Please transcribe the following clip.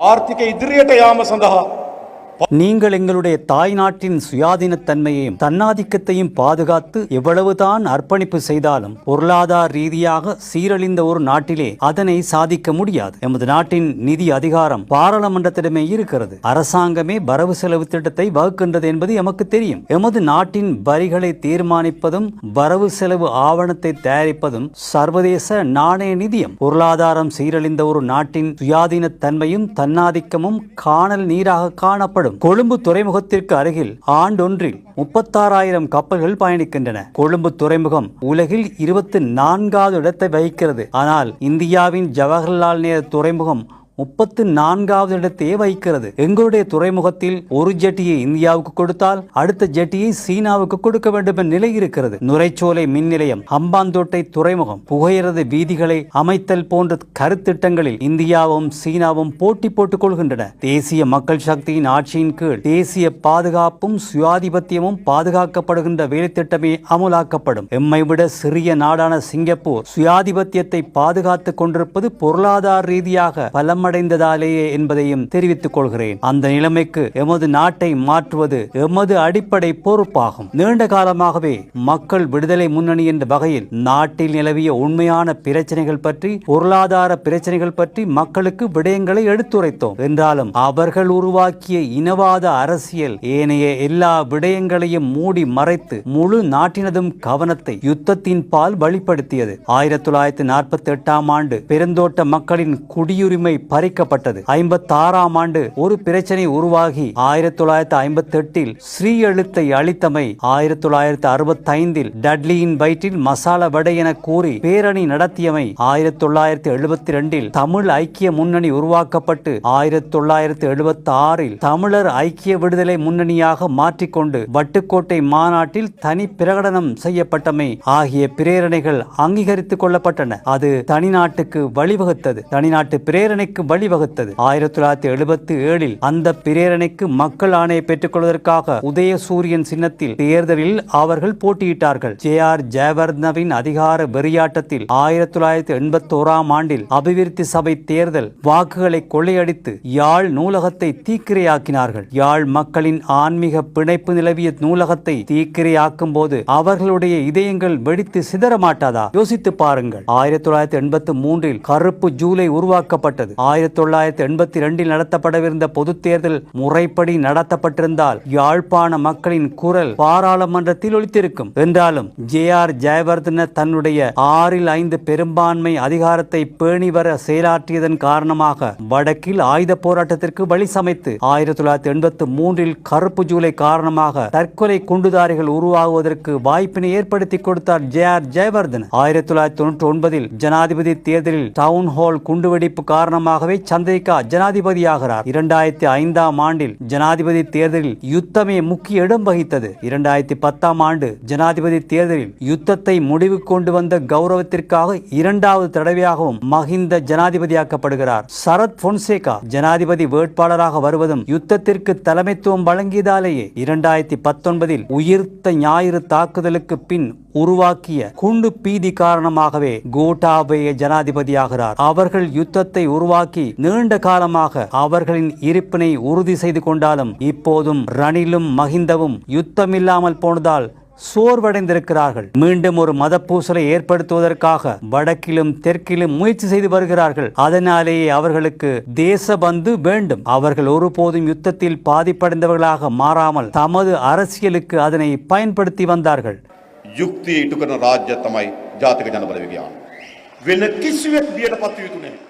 आर्थिक इद्रीट याम संधा நீங்கள் எங்களுடைய தாய் நாட்டின் சுயாதீனத்தன்மையையும் தன்னாதிக்கத்தையும் பாதுகாத்து எவ்வளவுதான் அர்ப்பணிப்பு செய்தாலும் பொருளாதார ரீதியாக சீரழிந்த ஒரு நாட்டிலே அதனை சாதிக்க முடியாது. எமது நாட்டின் நிதி அதிகாரம் பாராளுமன்றத்திடமே இருக்கிறது. அரசாங்கமே வரவு செலவு திட்டத்தை வகுக்கின்றது என்பது எமக்கு தெரியும். எமது நாட்டின் வரிகளை தீர்மானிப்பதும் வரவு செலவு ஆவணத்தை தயாரிப்பதும் சர்வதேச நாணய நிதியம். பொருளாதாரம் சீரழிந்த ஒரு நாட்டின் சுயாதீனத்தன்மையும் தன்னாதிக்கமும் காணல் நீராக காணப்படும். கொழும்பு துறைமுகத்திற்கு அருகில் ஆண்டொன்றில் முப்பத்தாறாயிரம் கப்பல்கள் பயணிக்கின்றன. கொழும்பு துறைமுகம் உலகில் இருபத்தி நான்காவது இடத்தை வகிக்கிறது. ஆனால் இந்தியாவின் ஜவஹர்லால் நேரு துறைமுகம் முப்பத்து நான்காவது இடத்தையே வகிக்கிறது எங்களுடைய துறைமுகத்தில் ஒரு ஜெட்டியை இந்தியாவுக்கு கொடுத்தால் அடுத்த ஜெட்டியை சீனாவுக்கு கொடுக்க வேண்டும் என்ற நிலை இருக்கிறது. நுரைச்சோலை மின் நிலையம் அம்பாந்தோட்டை துறைமுகம் புகையிரத வீதிகளை அமைத்தல் போன்ற கருத்திட்டங்களில் இந்தியாவும் சீனாவும் போட்டி போட்டுக் கொள்கின்றன. தேசிய மக்கள் சக்தியின் ஆட்சியின் கீழ் தேசிய பாதுகாப்பும் சுயாதிபத்தியமும் பாதுகாக்கப்படுகின்ற வேலைத்திட்டமே அமுலாக்கப்படும். எம்மை விட சிறிய நாடான சிங்கப்பூர் சுயாதிபத்தியத்தை பாதுகாத்துக் கொண்டிருப்பது பொருளாதார ரீதியாக பலம் பலமடைந்ததாலேயே என்பதையும் தெரிவித்துக் கொள்கிறேன். அந்த நிலைமைக்கு எமது நாட்டை மாற்றுவது எமது அடிப்படை பொறுப்பாகும். நீண்ட காலமாகவே மக்கள் விடுதலை முன்னணி என்ற வகையில் நாட்டில் நிலவிய உண்மையான பிரச்சனைகள் பற்றி பொருளாதார பிரச்சனைகள் பற்றி மக்களுக்கு விடயங்களை எடுத்துரைத்தோம். என்றாலும் அவர்கள் உருவாக்கிய இனவாத அரசியல் ஏனைய எல்லா விடயங்களையும் மூடி மறைத்து முழு நாட்டினதும் கவனத்தை யுத்தத்தின் பால் வழிப்படுத்தியது. ஆயிரத்தி தொள்ளாயிரத்தி நாற்பத்தி எட்டாம் ஆண்டு பெருந்தோட்ட மக்களின் குடியுரிமை பறிக்கப்பட்டது. ஐம்பத்தி ஆறாம் ஆண்டு ஒரு பிரச்சனை உருவாகி ஆயிரத்தி தொள்ளாயிரத்தி ஐம்பத்தி எட்டில் ஸ்ரீ எழுத்தை அளித்தமை ஆயிரத்தி தொள்ளாயிரத்தி அறுபத்தி ஐந்தில் டட்லியின் வயிற்றில் மசாலா வடை என கூறி பேரணி நடத்தியமை ஆயிரத்தி தொள்ளாயிரத்தி எழுபத்தி ரெண்டில் தமிழ் ஐக்கிய முன்னணி உருவாக்கப்பட்டு ஆயிரத்தி தொள்ளாயிரத்தி எழுபத்தி ஆறில் தமிழர் ஐக்கிய விடுதலை முன்னணியாக மாற்றிக்கொண்டு வட்டுக்கோட்டை மாநாட்டில் தனி பிரகடனம் செய்யப்பட்டமை ஆகிய பிரேரணைகள் அங்கீகரித்துக் கொள்ளப்பட்டன. அது தனிநாட்டுக்கு வழிவகுத்தது. தனிநாட்டு பிரேரணைக்கு வழிவகுத்தது. ஆயிரத்தி தொள்ளாயிரத்தி எழுபத்தி ஏழில் அந்த பிரேரணைக்கு மக்கள் ஆணையை பெற்றுக் கொள்வதற்காக உதயசூரியன் சின்னத்தில் தேர்தலில் அவர்கள் போட்டியிட்டார்கள். ஜே ஆர் ஜெயவர்தனவின் அதிகார வெறியாட்டத்தில் ஆயிரத்தி தொள்ளாயிரத்தி எண்பத்தி ஓராம் ஆண்டில் அபிவிருத்தி சபை தேர்தல் வாக்குகளை கொள்ளையடித்து யாழ் நூலகத்தை தீக்கிரையாக்கினார்கள். யாழ் மக்களின் ஆன்மீக பிணைப்பு நிலவிய நூலகத்தை தீக்கிரையாக்கும் போது அவர்களுடைய இதயங்கள் வெடித்து சிதற மாட்டாதா? யோசித்து பாருங்கள். ஆயிரத்தி தொள்ளாயிரத்தி எண்பத்தி மூன்றில் கருப்பு ஜூலை உருவாக்கப்பட்டது. ஆயிரத்தி தொள்ளாயிரத்தி எண்பத்தி ரெண்டில் நடத்தப்படவிருந்த பொதுத் தேர்தல் முறைப்படி நடத்தப்பட்டிருந்தால் யாழ்ப்பாண மக்களின் குரல் பாராளுமன்றத்தில் ஒழித்திருக்கும் என்றாலும் ஜே ஆர் ஜெயவர்தன தன்னுடைய ஆறில் ஐந்து பெரும்பான்மை அதிகாரத்தை பேணி வர செயலாற்றியதன் காரணமாக வடக்கில் ஆயுத போராட்டத்திற்கு வழி சமைத்து ஆயிரத்தி தொள்ளாயிரத்தி எண்பத்தி மூன்றில் கருப்பு ஜூலை காரணமாக தற்கொலை குண்டுதாரிகள் உருவாகுவதற்கு வாய்ப்பினை ஏற்படுத்தி கொடுத்தார் ஜே ஆர் ஜெயவர்தன் ஆயிரத்தி தொள்ளாயிரத்தி தொண்ணூற்றி ஒன்பதில் ஜனாதிபதி தேர்தலில் டவுன் ஹால் குண்டுவெடிப்பு காரணமாக காரணமாகவே சந்திரிகா ஜனாதிபதியாகிறார். இரண்டாயிரத்தி ஐந்தாம் ஆண்டில் ஜனாதிபதி தேர்தலில் யுத்தமே முக்கிய இடம் வகித்தது. இரண்டாயிரத்தி பத்தாம் ஆண்டு ஜனாதிபதி தேர்தலில் யுத்தத்தை முடிவு கொண்டு வந்த கௌரவத்திற்காக இரண்டாவது தடவையாகவும் மஹிந்த ஜனாதிபதியாக்கப்படுகிறார். சரத் பொன்சேகா ஜனாதிபதி வேட்பாளராக வருவதும் யுத்தத்திற்கு தலைமைத்துவம் வழங்கியதாலேயே இரண்டாயிரத்தி பத்தொன்பதில் உயிர்த்த ஞாயிறு தாக்குதலுக்கு பின் உருவாக்கிய குண்டு பீதி காரணமாகவே கோட்டாபய ஜனாதிபதியாகிறார். அவர்கள் யுத்தத்தை உருவாக்கி நீண்ட காலமாக அவர்களின் இருப்பினை உறுதி செய்து கொண்டாலும் இப்போதும் ரணிலும் மஹிந்தவும் யுத்தமில்லாமல் போனதால் சோர்வடைந்திருக்கிறார்கள். மீண்டும் ஒரு மத பூசலை ஏற்படுத்துவதற்காக வடக்கிலும் தெற்கிலும் முயற்சி செய்து வருகிறார்கள். அதனாலேயே அவர்களுக்கு தேசபந்து வேண்டும். அவர்கள் ஒருபோதும் யுத்தத்தில் பாதிப்படைந்தவர்களாக மாறாமல் தமது அரசியலுக்கு அதனை பயன்படுத்தி வந்தார்கள். යුක්තිය ඉටු කරන රාජ්‍ය තමයි ජාතික ජනබල විගයාන. වෙන කිසිවෙක් බියට පත්විය යුතු නැහැ.